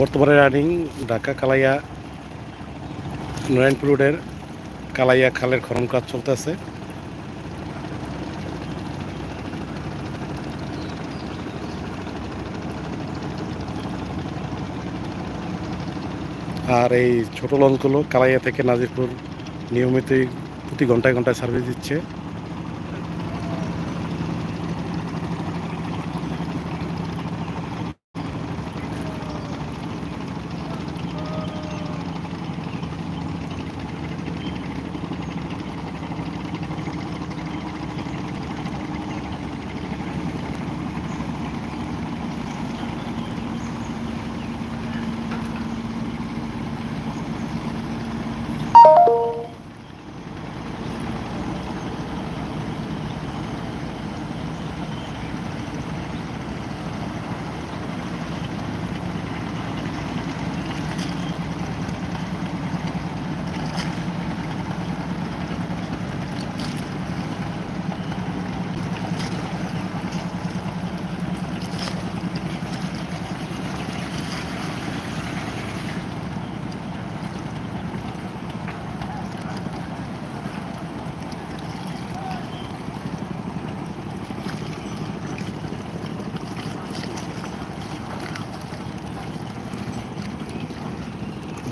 বর্তমানে রানিং ঢাকা কালাইয়া নারায়ণপুর রোডের কালাইয়া খালের খনন কাজ চলতেছে। আর এই ছোট লঞ্চগুলো কালাইয়া থেকে নাজিরপুর নিয়মিতই প্রতি ঘন্টায় ঘন্টায় সার্ভিস দিচ্ছে।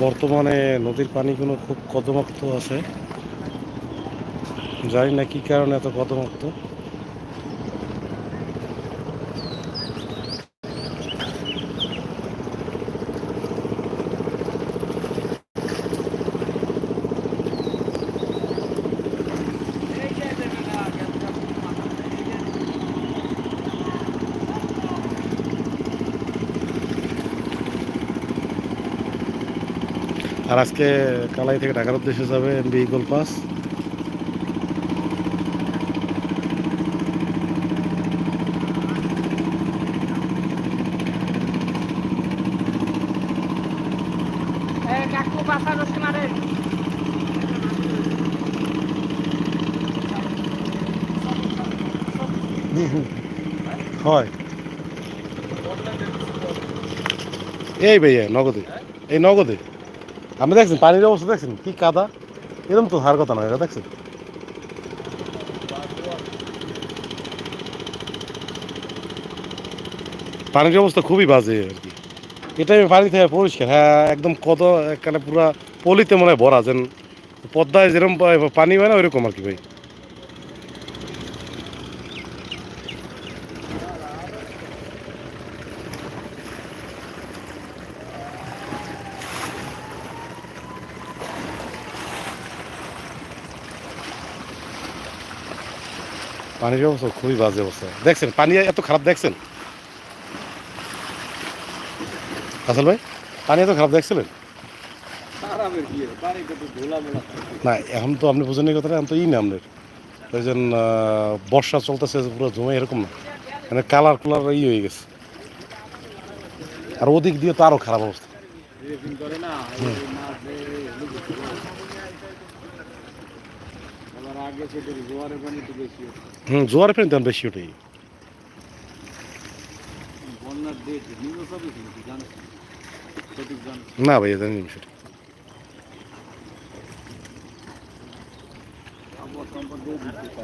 বর্তমানে নদীর পানিগুলো খুব কদমাক্ত আছে। জানি না কি কারণে এত কদমুক্ত আর আজকে কালাই থেকে ঢাকার উদ্দেশ্যে যাবে এমবি ইগল পাস হয়। এই ভাইয়া নগদে। এই নগদে? আপনি দেখছেন পানির অবস্থা দেখছেন? কি কাদা? এরকম তো হার কথা নয়, এটা দেখছেন? পানির অবস্থা খুবই বাজে আর কি। এটাই পানি থেকে পরিষ্কার হ্যাঁ একদম কত, একখানে পুরা পলিতে মনে হয় ভরা, যেন পদ্মায় যেরকম পানি হয় না, ওইরকম আর কি ভাই। পানির অবস্থা খুবই বাজে অবস্থা। দেখছেন পানি এত খারাপ দেখছেন? আসল ভাই পানি এত খারাপ দেখছিলেন। না এখন তো আপনি বুঝেন এই কথাটা এখন তো ই না আপনার ওই যে বর্ষা চলতেছে পুরো জমে এরকম না। মানে কালার কুলার ই হয়ে গেছে। আর ওদিক দিয়ে তো আরও খারাপ অবস্থা। আবার আগে সেটা জোয়ারের পানি তো বেশি। হুম জোয়ার ফেন তেমন বেশি বন্যার ডেট কিন্তু জানিস না? সঠিক জানিস না। না ভাইয়া জানি সেটা আবহাওয়া সম্পর্কে দিতে